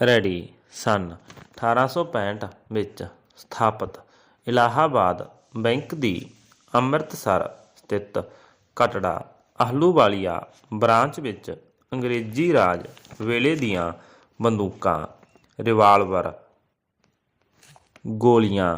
Ready ਸਨ। 1865 ਵਿੱਚ ਸਥਾਪਿਤ Allahabad bank ਦੀ ਅੰਮ੍ਰਿਤਸਰ ਸਥਿਤ ਕਟੜਾ ਆਹਲੂਵਾਲੀਆ ਬ੍ਰਾਂਚ ਵਿੱਚ ਅੰਗਰੇਜ਼ੀ ਰਾਜ ਵੇਲੇ ਦੀਆਂ ਬੰਦੂਕਾਂ, ਰਿਵਾਲਵਰ, ਗੋਲੀਆਂ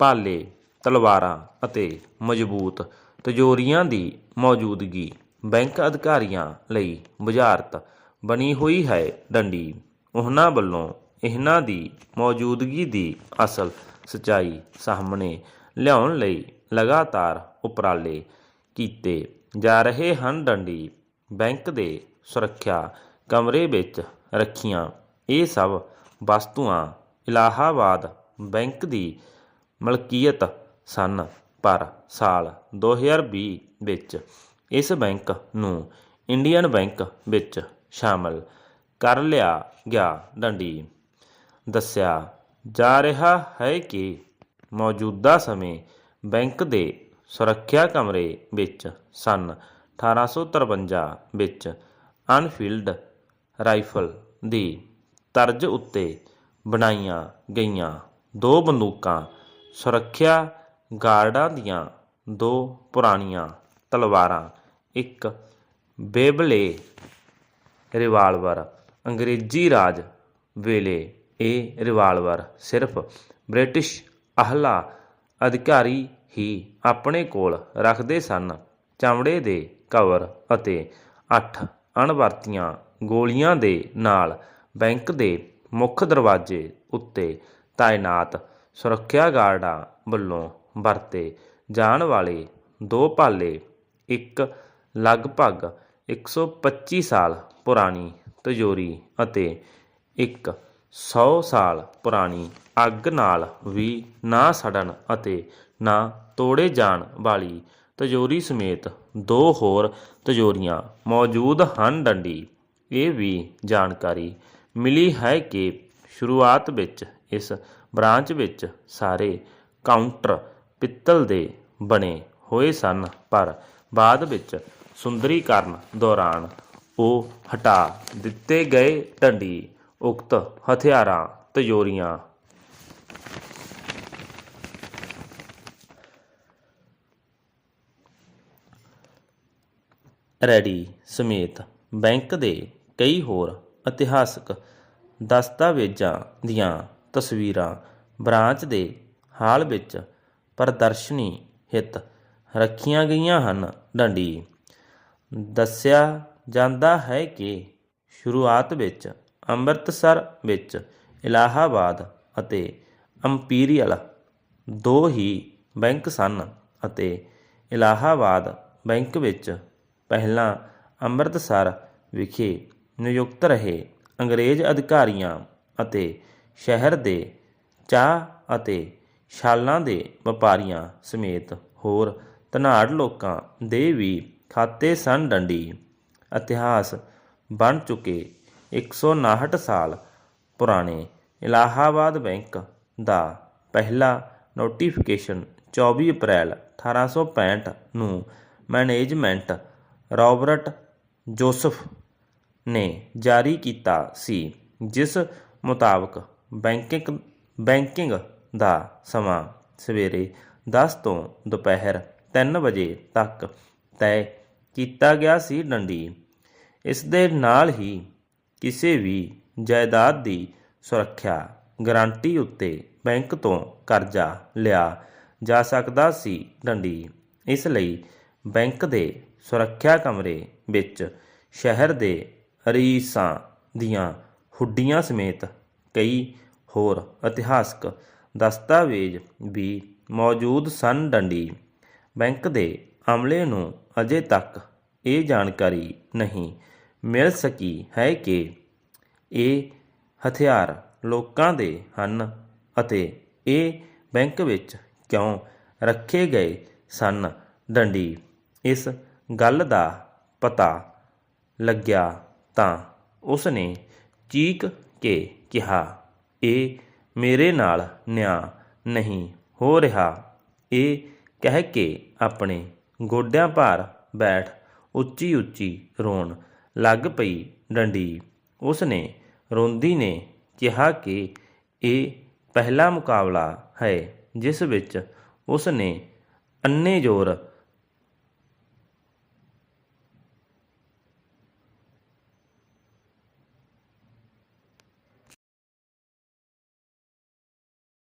ਭਾਲੇ ਤਲਵਾਰਾਂ ਅਤੇ ਮਜ਼ਬੂਤ ਤਜੋਰੀਆਂ ਦੀ ਮੌਜੂਦਗੀ ਬੈਂਕ ਅਧਿਕਾਰੀਆਂ ਲਈ ਬੁਝਾਰਤ ਬਣੀ ਹੋਈ ਹੈ ਡੰਡੀ। ਉਹਨਾਂ ਵੱਲੋਂ ਇਹਨਾਂ ਦੀ ਮੌਜੂਦਗੀ ਦੀ ਅਸਲ ਸਚਾਈ ਸਾਹਮਣੇ ਲਿਆਉਣ ਲਈ ਲਗਾਤਾਰ ਉਪਰਾਲੇ ਕੀਤੇ ਜਾ ਰਹੇ ਹਨ। ਡੰਡੀ ਬੈਂਕ ਦੇ ਸੁਰੱਖਿਆ ਕਮਰੇ ਵਿੱਚ ਰੱਖੀਆਂ ਇਹ ਸਭ ਵਸਤੂਆਂ ਇਲਾਹਾਬਾਦ ਬੈਂਕ ਦੀ ਮਲਕੀਅਤ ਸਨ, ਪਰ ਸਾਲ 2020 ਵਿੱਚ ਇਸ ਬੈਂਕ ਨੂੰ ਇੰਡੀਅਨ ਬੈਂਕ ਵਿੱਚ ਸ਼ਾਮਲ ਕਰ ਲਿਆ ਗਿਆ ਡੰਡੀ ਦੱਸਿਆ, ਜਾ ਰਿਹਾ ਹੈ ਕਿ ਮੌਜੂਦਾ ਸਮੇਂ ਬੈਂਕ ਦੇ ਸੁਰੱਖਿਆ ਕਮਰੇ ਵਿੱਚ ਸਨ 1853 ਵਿੱਚ ਅਨਫੀਲਡ ਰਾਈਫਲ ਦੀ ਤਰਜ਼ ਉੱਤੇ ਬਣਾਈਆਂ ਗਈਆਂ ਦੋ ਬੰਦੂਕਾਂ, ਸੁਰੱਖਿਆ ਗਾਰਡਾਂ ਦੀਆਂ ਦੋ ਪੁਰਾਣੀਆਂ ਤਲਵਾਰਾਂ, ਇੱਕ ਬੇਬਲੇ ਰਿਵਾਲਵਰ ਅੰਗਰੇਜ਼ੀ ਰਾਜ ਵੇਲੇ ਇਹ ਰਿਵਾਲਵਰ ਸਿਰਫ ਬ੍ਰਿਟਿਸ਼ ਆਹਲਾ ਅਧਿਕਾਰੀ ਹੀ ਆਪਣੇ ਕੋਲ ਰੱਖਦੇ ਸਨ। ਚਮੜੇ ਦੇ ਕਵਰ ਅਤੇ ਅੱਠ ਅਣਵਰਤੀਆਂ ਗੋਲੀਆਂ ਦੇ ਨਾਲ ਬੈਂਕ ਦੇ ਮੁੱਖ ਦਰਵਾਜ਼ੇ ਉੱਤੇ ਤਾਇਨਾਤ ਸੁਰੱਖਿਆ ਗਾਰਡਾਂ ਵੱਲੋਂ ਵਰਤੇ ਜਾਣ ਵਾਲੇ ਦੋ ਭਾਲੇ ਇੱਕ ਲਗਭਗ 125 ਸਾਲ ਪੁਰਾਣੀ ਤਿਜੋਰੀ ਅਤੇ ਇੱਕ 100 ਸਾਲ ਪੁਰਾਣੀ ਅੱਗ ਨਾਲ ਵੀ ਨਾ ਸੜਨ ਅਤੇ ਨਾ ਤੋੜੇ ਜਾਣ ਵਾਲੀ ਤਿਜੋਰੀ ਸਮੇਤ ਦੋ ਹੋਰ ਤਿਜੋਰੀਆਂ ਮੌਜੂਦ ਹਨ ਡੰਡੀ। ਇਹ ਵੀ ਜਾਣਕਾਰੀ ਮਿਲੀ ਹੈ ਕਿ ਸ਼ੁਰੂਆਤ ਵਿੱਚ ਇਸ ਬ੍ਰਾਂਚ ਵਿੱਚ ਸਾਰੇ ਕਾਊਂਟਰ ਪਿੱਤਲ ਦੇ ਬਣੇ ਹੋਏ ਸਨ, ਪਰ ਬਾਅਦ ਵਿੱਚ ਸੁੰਦਰੀਕਰਨ ਦੌਰਾਨ ਉਹ ਹਟਾ ਦਿੱਤੇ ਗਏ ਡੰਡੀ ਉਕਤ ਹਥਿਆਰਾਂ, ਤਜੋਰੀਆਂ। ਰੈਡੀ ਸਮੇਤ ਬੈਂਕ ਦੇ ਕਈ ਹੋਰ ਇਤਿਹਾਸਕ ਦਸਤਾਵੇਜ਼ਾਂ ਦੀਆਂ ਤਸਵੀਰਾਂ ਬ੍ਰਾਂਚ ਦੇ ਹਾਲ ਵਿੱਚ ਪ੍ਰਦਰਸ਼ਨੀ ਹਿੱਤ ਰੱਖੀਆਂ ਗਈਆਂ ਹਨ। ਡੰਡੀ ਦੱਸਿਆ ਜਾਂਦਾ ਹੈ ਕਿ ਸ਼ੁਰੂਆਤ ਵਿੱਚ, ਅੰਮ੍ਰਿਤਸਰ ਵਿੱਚ, ਇਲਾਹਾਬਾਦ ਅਤੇ ਅੰਪੀਰੀਅਲ ਦੋ ਹੀ ਬੈਂਕ ਸਨ ਅਤੇ ਇਲਾਹਾਬਾਦ ਬੈਂਕ ਵਿੱਚ ਪਹਿਲਾਂ ਅੰਮ੍ਰਿਤਸਰ ਵਿਖੇ ਨਿਯੁਕਤ ਰਹੇ। ਅੰਗਰੇਜ਼ ਅਧਿਕਾਰੀਆਂ ਅਤੇ ਸ਼ਹਿਰ ਦੇ ਚਾਹ ਅਤੇ ਛਾਲਾਂ ਦੇ ਵਪਾਰੀਆਂ ਸਮੇਤ ਹੋਰ ਧਨਾੜ ਲੋਕਾਂ ਦੇ ਵੀ ਖਾਤੇ ਸਨ ਡੰਡੀ। ਇਤਿਹਾਸ ਬਣ ਚੁੱਕੇ 159 ਸਾਲ ਪੁਰਾਣੇ ਇਲਾਹਾਬਾਦ ਬੈਂਕ ਦਾ ਪਹਿਲਾ ਨੋਟੀਫਿਕੇਸ਼ਨ 24 ਅਪ੍ਰੈਲ 1865 ਨੂੰ ਮੈਨੇਜਮੈਂਟ ਰਾਬਰਟ ਜੋਸਫ ਨੇ ਜਾਰੀ ਕੀਤਾ ਸੀ, ਜਿਸ ਮੁਤਾਬਕ ਬੈਂਕਿੰਗ ਬੈਂਕਿੰਗ ਦਾ ਸਮਾਂ ਸਵੇਰੇ 10 ਤੋਂ ਦੁਪਹਿਰ 3 ਵਜੇ ਤੱਕ ਤੈਅ ਕੀਤਾ ਗਿਆ ਸੀ ਡੰਡੀ। ਇਸ ਦੇ ਨਾਲ ਹੀ ਕਿਸੇ ਵੀ ਜਾਇਦਾਦ ਦੀ ਸੁਰੱਖਿਆ ਗਾਰੰਟੀ ਉੱਤੇ ਬੈਂਕ ਤੋਂ ਕਰਜ਼ਾ ਲਿਆ ਜਾ ਸਕਦਾ ਸੀ ਡੰਡੀ। ਇਸ ਲਈ ਬੈਂਕ ਦੇ ਸੁਰੱਖਿਆ ਕਮਰੇ ਵਿੱਚ ਸ਼ਹਿਰ ਦੇ ਰੀਸਾਂ ਦੀਆਂ ਹੁੱਡੀਆਂ ਸਮੇਤ ਕਈ ਹੋਰ ਇਤਿਹਾਸਕ ਦਸਤਾਵੇਜ਼ ਵੀ ਮੌਜੂਦ ਸਨ ਡੰਡੀ। ਬੈਂਕ ਦੇ ਅਮਲੇ ਨੂੰ ਅਜੇ ਤੱਕ ਇਹ ਜਾਣਕਾਰੀ ਨਹੀਂ ਮਿਲ ਸਕੀ ਹੈ ਕਿ ਇਹ ਹਥਿਆਰ ਲੋਕਾਂ ਦੇ ਹਨ ਅਤੇ ਇਹ ਬੈਂਕ ਵਿੱਚ ਕਿਉਂ ਰੱਖੇ ਗਏ ਸਨ ਡੰਡੀ। ਇਸ ਗੱਲ ਦਾ ਪਤਾ ਲੱਗਿਆ ਤਾਂ ਉਸ ਨੇ ਚੀਕ ਕੇ ਕਿਹਾ, ਇਹ ਮੇਰੇ ਨਾਲ ਨਿਆਂ ਨਹੀਂ ਹੋ ਰਿਹਾ। ਇਹ ਕਹਿ ਕੇ ਆਪਣੇ ਗੋਡਿਆਂ ਭਾਰ ਬੈਠ, ਉੱਚੀ ਉੱਚੀ ਰੋਣ ਲੱਗ ਪਈ ਡੰਡੀ। ਉਸ ਨੇ ਰੋਂਦੀ ਨੇ ਕਿਹਾ ਕਿ ਇਹ ਪਹਿਲਾ ਮੁਕਾਬਲਾ ਹੈ, ਜਿਸ ਵਿੱਚ ਉਸ ਨੇ ਅੰਨੇ ਜ਼ੋਰ